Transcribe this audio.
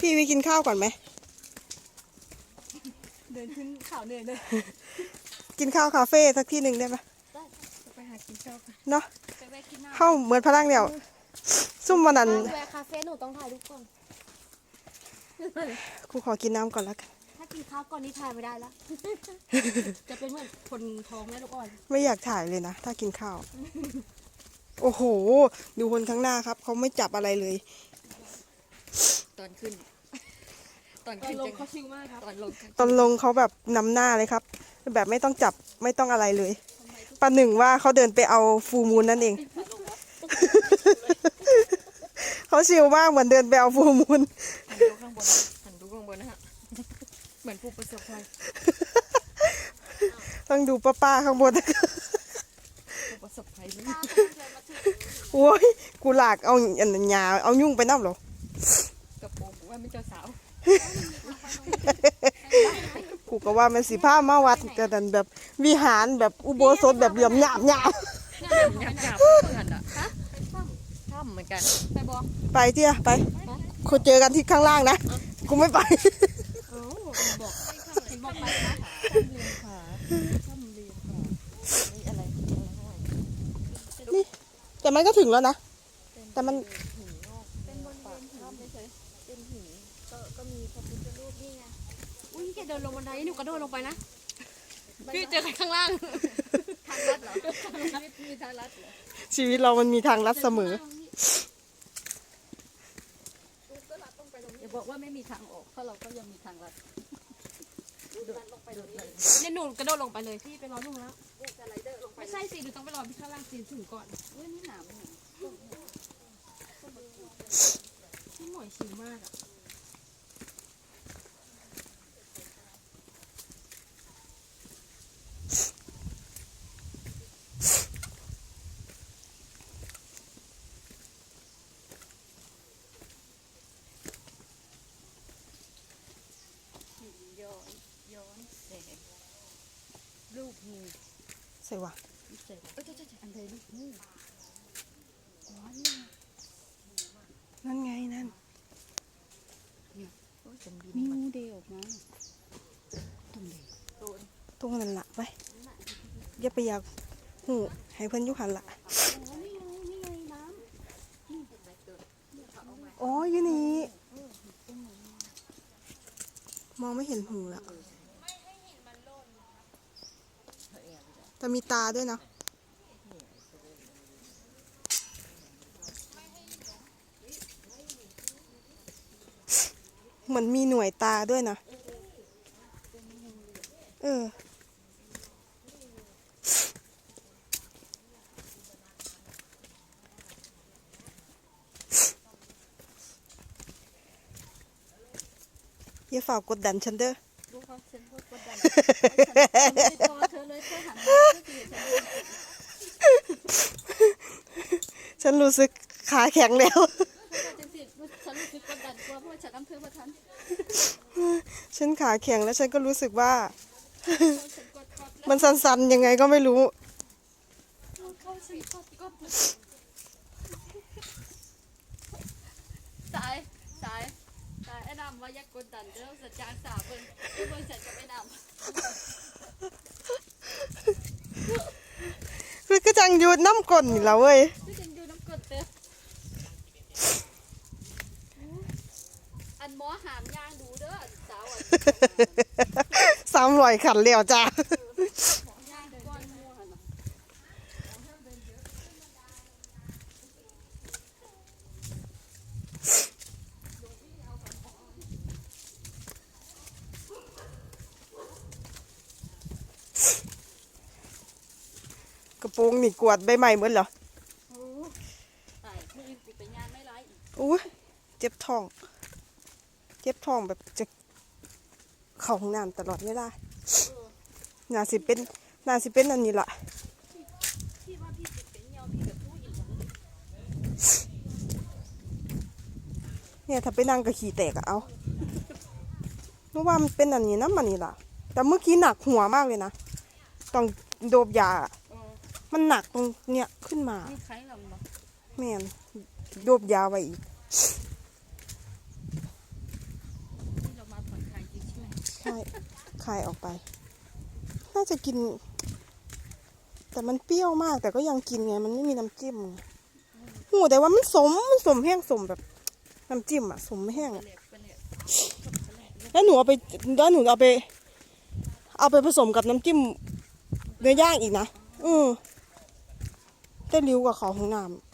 พี่วิกินข้าวก่อนไหม เดินขึ้นเขาเหนื่อยเลย กินข้าวคาเฟ่สักที่หนึ่งได้ปะได้จะไปหากินข้าวกันเนาะไปแวะกินน้ำเข้าเหมือนพลังเดียว ซุ่มวันนั้นแวะคาเฟ่หนูต้องถ่ายรูปก่อนครูขอกินน้ำก่อนแล้วกันถ้า กินข้าวก่อนนี่ถ่ายไม่ได้แล้ว จะเป็นเหมือนคนท้องแม่ลูกอ่อน ไม่อยากถ่ายเลยนะ ถ้ากินข้าว โอ้โห ดูคนข้างหน้าครับ เขาไม่จับอะไรเลย ตอนขึ้น ตอนตอนขึ้นลงจังเขาชิวมากครับตอนลงตอนลงเขาแบบนำหน้าเลยครับ แบบไม่ต้องจับไม่ต้องอะไรเลยประหนึ่งว่าเขาเดินไปเอาฟูมูลนั่นเอง เขาชิลมากเหมือนเดินไปเอาฟูมูล หันดูข้างบนหันดูข้างบนนะฮะ เหมือนผู้ประสบภัยต้องดูป้าป้าๆข้างบนผู้ประสบภัยเลยโอ้ยกูหลากเอาอันนั้นยาเอายุ่งไปน้ำเหรอกระโปรงว่าไม่เจ้าสาวกูก็ว่ามันสีผ้ามาวัดแต่ดันแบบวิหารแบบอุโบสถแบบเหลี่ยมหยาบหยาบหยาบหยาบเหมือนกันอะฮะถ้ำเหมือนกัน ไปบอกไปเตี้ยไปคนเจอกันที่ข้างล่างนะ กูไม่ไปเอ้าบอกเห็ นบอกไปนะขาถ้ำเรียนขานี่อะไรแต่มันก็ถึงแล้วนะ แต่มันเป็นบริเวณหินเฉยๆเป็นหินก็ก็มีพระพุทธรูปนี่ไง อุ้ยแกเดินลงบันไดหนูกระโดดลงไปนะ พี่เจอใครข้างล่าง ทางลัดเหรอมีทางลัดเหรอ ชีวิตเรามันมีทางลัดเสมออย่าบอกว่าไม่มีทางออก เพราะเราก็ยังมีทางลัด เนี่ยหนูกระโดดลงไปเลยพี่ไปรอลุงแล้วไม่ใช่สิหนูต้องไปรอพี่ข้างล่างสิถึงก่อนเฮ้ยนี่หนาวพี่หมวยชิวมากอะ ย้อนย้อนแสง รูปงูใส่วะวิเศษเอ้ยเจ้าเจ้าอันเดรูปงูนั่นไงนั่นโอ้ยเป็นบินมีมางูเดออกมาตุ่มเด็กโดนตรงนั้นละไปอย่าไปอยากหูให้เพิ่นอยุหันละนี่ไงนี่ไงน้อ๋ออยู่นี่มองไม่เห็นหูละ แต่มีตาด้วยนะเหมือนมีหน่วยตาด้วยนะ เออ อย่าฝ่ากกดดันฉันเด้อ ฉันไม่ได้ตัวเธอเลยเธอหันมาเธอจีฉันฉันรู้สึกขาแข็งแล้วเธอจังสิฉันรู้สึกกดดันกลัวเพราะว่าฉันอำเภอประทันฉันขาแข็งแล้วฉันก็รู้สึกว่าฉันกดกดแล้วมันสันๆยังไงก็ไม่รู้เข้าฉันกดกดสายสายสายไอ้ดำว่าอยากกดดันเด้อสัญญาณสาวเบิ่งเบิ่งฉันจะไม่ดำ คือก็จังอยูดน้ำกลนนี่แล้วเว้ยพี่จังอยู่น้ำกดเด้ออันหมอหามย่างดูเด้อสาวอะสามร้อยขันแล้วจ้า ย่างก้อนมัวหั่นน่ะ กระโปรงนี่กวาดใบใหม่หมดเหรอตายมืออื่นกูไปงานไม่ไรอีกอู้เจ็บท้อง เจ็บท้องแบบจะเข้าห้องน้ำตลอดเวลาน่าสิเป็นน่าสิเป็นอันนี้ล่ะ พี่ว่าพี่สิเป็นเหี่ยวพี่กับผู้หญิงของมึงเนี่ยถ้าไปนั่งก็ขี่แตกอะเอานึกว่ามันเป็นอันนี้นะมันนี่ล่ะ แต่เมื่อกี้หนักหัวมากเลยนะ ต้องโดบยาออ มันหนักตรงเนี้ยขึ้นมานี่ใครเราบอกแม่นโดบยาไว้อีกที่เรามาผ่อนคลายจริงใช่ไหมใช่คายออกไป น่าจะกิน แต่มันเปรี้ยวมากแต่ก็ยังกินไง มันไม่มีน้ำจิ้มไงหูแต่ว่ามันสมมันสมแห้งสมแบบน้ำจิ้มอะสมแห้งอะเปลี่ยนเปลี่ยนแล้วหนูเอาไปแล้วหนูเอาไป เอาไปผสมกับน้ำจิ้มเนื้อย่างอีกนะอือ ได้ริ้วกับเขาห้องน้ำ